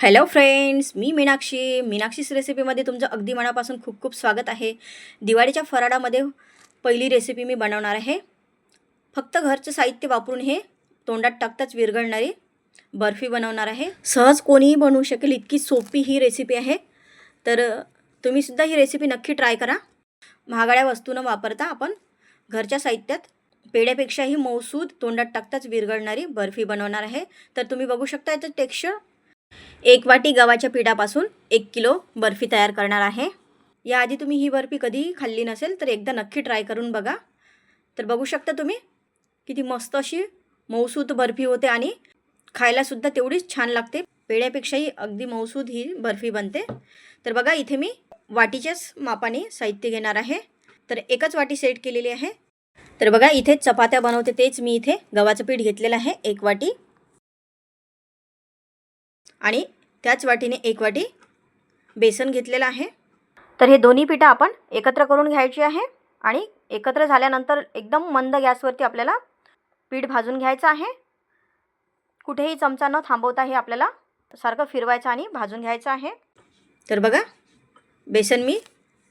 Hello friends मी मीनाक्षी. मीनाक्षीस रेसिपीमध्ये तुमचं अगदी मनापासून खूप खूप स्वागत आहे. दिवाळीच्या फराळामध्ये पहिली रेसिपी मी बनवणार आहे. फक्त घरचं साहित्य वापरून हे तोंडात टाकताच विरघळणारी बर्फी बनवणार आहे. सहज कोणीही बनवू शकेल इतकी सोपी ही रेसिपी आहे. तर तुम्हीसुद्धा ही रेसिपी नक्की ट्राय करा. महागड्या वस्तू न वापरता आपण घरच्या साहित्यात पेढ्यापेक्षाही मौसूद तोंडात टाकताच विरघळणारी बर्फी बनवणार आहे. तर तुम्ही बघू शकता याचं टेक्स्चर एक वाटी गव्हाच्या पिठापासून एक किलो बर्फी तयार करणार आहे. याआधी तुम्ही ही बर्फी कधीही खाल्ली नसेल तर एकदा नक्की ट्राय करून बघा. तर बघू शकता तुम्ही किती मस्त अशी मऊसूद बर्फी होते आणि खायलासुद्धा तेवढीच छान लागते. पेढ्यापेक्षाही अगदी मऊसूद ही बर्फी बनते. तर बघा इथे मी वाटीच्याच मापाने साहित्य घेणार आहे. तर एकच वाटी सेट केलेली आहे. तर बघा इथे चपात्या बनवते तेच मी इथे गव्हाचं पीठ घेतलेलं आहे एक वाटी. आणि त्याच वाटीने एक वाटी बेसन घेतलेलं आहे. तर हे दोन्ही पिठं आपण एकत्र करून घ्यायची आहे आणि एकत्र झाल्यानंतर एकदम मंद गॅसवरती आपल्याला पीठ भाजून घ्यायचं आहे. कुठेही चमचा न थांबवता हे आपल्याला सारखं फिरवायचं आणि भाजून घ्यायचं आहे. तर बघा बेसन मी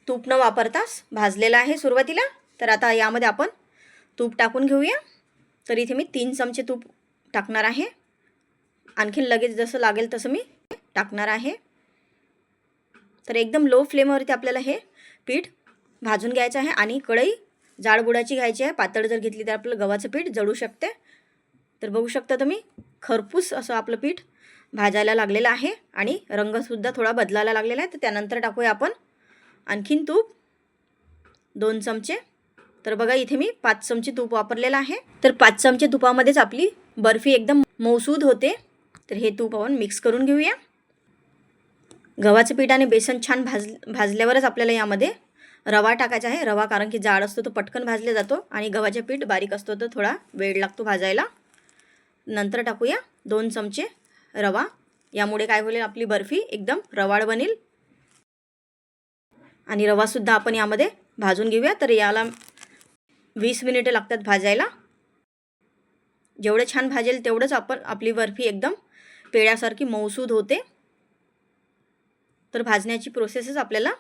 तूप न वापरताच भाजलेलं आहे सुरुवातीला. तर आता यामध्ये आपण तूप टाकून घेऊया. तर इथे मी तीन चमचे तूप टाकणार आहे. आणखीन लगेच जसं लागेल तसं मी टाकणार आहे. तर एकदम लो फ्लेमवरती आपल्याला हे पीठ भाजून घ्यायचं आहे आणि कढई जाडबुडाची घ्यायची आहे. पातळ जर घेतली तर आपलं गव्हाचं पीठ जळू शकते. तर बघू शकता तुम्ही खरपूस असं आपलं पीठ भाजायला लागलेलं आहे आणि रंगसुद्धा थोडा बदलायला लागलेला आहे. तर त्यानंतर टाकूया आपण आणखीन तूप दोन चमचे. तर बघा इथे मी पाच चमचे तूप वापरलेलं आहे. तर पाच चमचे तुपामध्येच आपली बर्फी एकदम मौसूद होते. तर हे तूप आपण मिक्स करून घेऊया. गव्हाचं पीठ आणि बेसन छान भाज भाजल्यावरच आपल्याला यामध्ये रवा टाकायचा आहे. रवा कारण की जाड असतो तो पटकन भाजला जातो आणि गव्हाचे पीठ बारीक असतो तर थोडा वेळ लागतो भाजायला. नंतर टाकूया दोन चमचे रवा. यामुळे काय होईल आपली बर्फी एकदम रवाळ बनेल. आणि रवासुद्धा आपण यामध्ये भाजून घेऊया. तर याला वीस मिनिटे लागतात भाजायला. जेवढं छान भाजेल तेवढंच आपण आपली बर्फी एकदम पेड्यासारखी मौसूद होते. तर भाजण्याची प्रोसेसच आपल्याला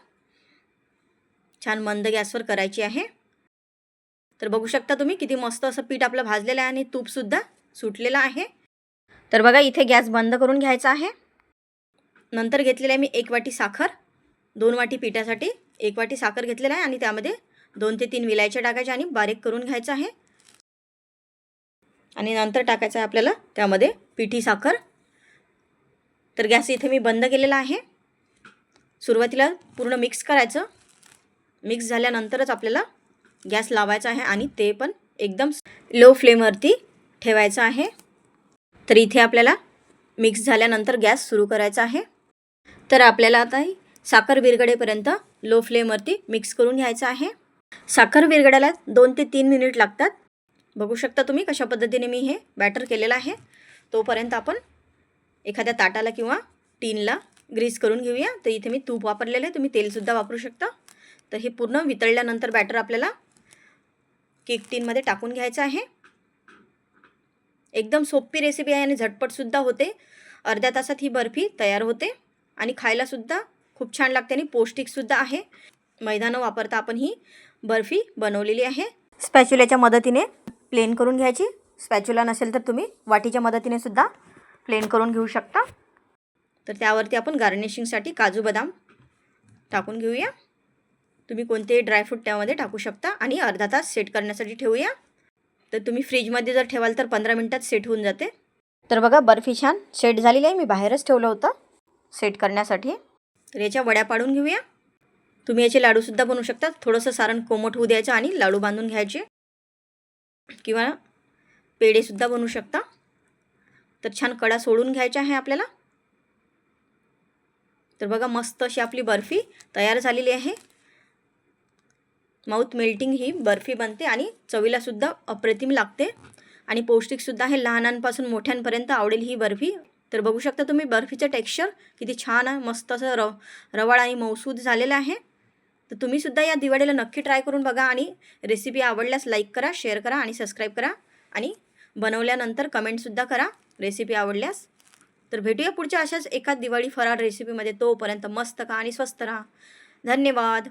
छान मंद गॅसवर करायची आहे. तर बघू शकता तुम्ही किती मस्त असं पीठ आपलं भाजलेलं आहे आणि तूपसुद्धा सुटलेलं आहे. तर बघा इथे गॅस बंद करून घ्यायचा आहे. नंतर घेतलेलं आहे मी एक वाटी साखर. दोन वाटी पिठासाठी एक वाटी साखर घेतलेलं आहे आणि त्यामध्ये दोन ते तीन विलायच्या टाकायच्या आणि बारीक करून घ्यायचं आहे. आणि नंतर टाकायचं आहे आपल्याला त्यामध्ये पिठी साखर. तर गॅस इथे मी बंद केलेला आहे. सुरुवातीला पूर्ण मिक्स करायचं. मिक्स झाल्यानंतरच आपल्याला गॅस लावायचा आहे आणि ते पण एकदम लो फ्लेमवरती ठेवायचं आहे. तर इथे आपल्याला मिक्स झाल्यानंतर गॅस सुरू करायचा आहे. तर आपल्याला आता साखर विरगडेपर्यंत लो फ्लेमवरती मिक्स करून घ्यायचं आहे. साखर विरगडायला दोन ते तीन मिनिट लागतात. बघू शकता तुम्ही कशा पद्धतीने मी हे बॅटर केलेलं आहे. तोपर्यंत आपण एखाद्या ताटाला किंवा टीनला ग्रीस करून घेऊया. तर इथे मी तूप वापरलेलं आहे. तुम्ही तेलसुद्धा वापरू शकता. तर हे पूर्ण वितळल्यानंतर बॅटर आपल्याला केक टीनमध्ये टाकून घ्यायचं आहे. एकदम सोपी रेसिपी आहे आणि झटपटसुद्धा होते. अर्ध्या तासात ही बर्फी तयार होते. आणि खायलासुद्धा खूप छान लागते आणि पौष्टिकसुद्धा आहे. मैदा न वापरता आपण ही बर्फी बनवलेली आहे. स्पॅच्युल्याच्या मदतीने प्लेन करून घ्यायची. स्पॅच्युला नसेल तर तुम्ही वाटीच्या मदतीने सुद्धा प्लेन करून घेऊ शकता. तर त्यावरती आपण गार्निशिंगसाठी काजू बदाम टाकून घेऊया. तुम्ही कोणतेही ड्रायफ्रूट त्यामध्ये टाकू शकता आणि अर्धा तास सेट करण्यासाठी ठेवूया. तर तुम्ही फ्रीजमध्ये जर ठेवाल तर पंधरा मिनटात सेट होऊन जाते. तर बघा बर्फी छान सेट झालेली आहे. मी बाहेरच ठेवलं होतं सेट करण्यासाठी. तर याच्या वड्या पाडून घेऊया. तुम्ही याचे लाडूसुद्धा बनवू शकता. थोडंसं सारण कोमट होऊ द्यायचं आणि लाडू बांधून घ्यायचे. किंवा पेढेसुद्धा बनवू शकता. तर छान कडा सोडून घ्यायच्या आहे आपल्याला. तर बघा मस्त अशी आपली बर्फी तयार झालेली आहे. माउथ मेल्टिंग ही बर्फी बनते आणि चवीलासुद्धा अप्रतिम लागते. आणि पौष्टिकसुद्धा आहे. लहानांपासून मोठ्यांपर्यंत आवडेल ही बर्फी. तर बघू शकता तुम्ही बर्फीचं टेक्स्चर. किती छान आहे. मस्त असं र रवाळ आणि मौसूद झालेलं आहे. तर तुम्हीसुद्धा या दिवाळीला नक्की ट्राय करून बघा आणि रेसिपी आवडल्यास लाईक करा शेअर करा आणि सबस्क्राईब करा. आणि बनवल्यानंतर कमेंटसुद्धा करा. रेसिपी आवडल्यास तर भेटूया पुढच्या अशाच एखाद दिवाळी फराळ रेसिपीमध्ये तोपर्यंत मस्त का आणि स्वस्त राहा. धन्यवाद.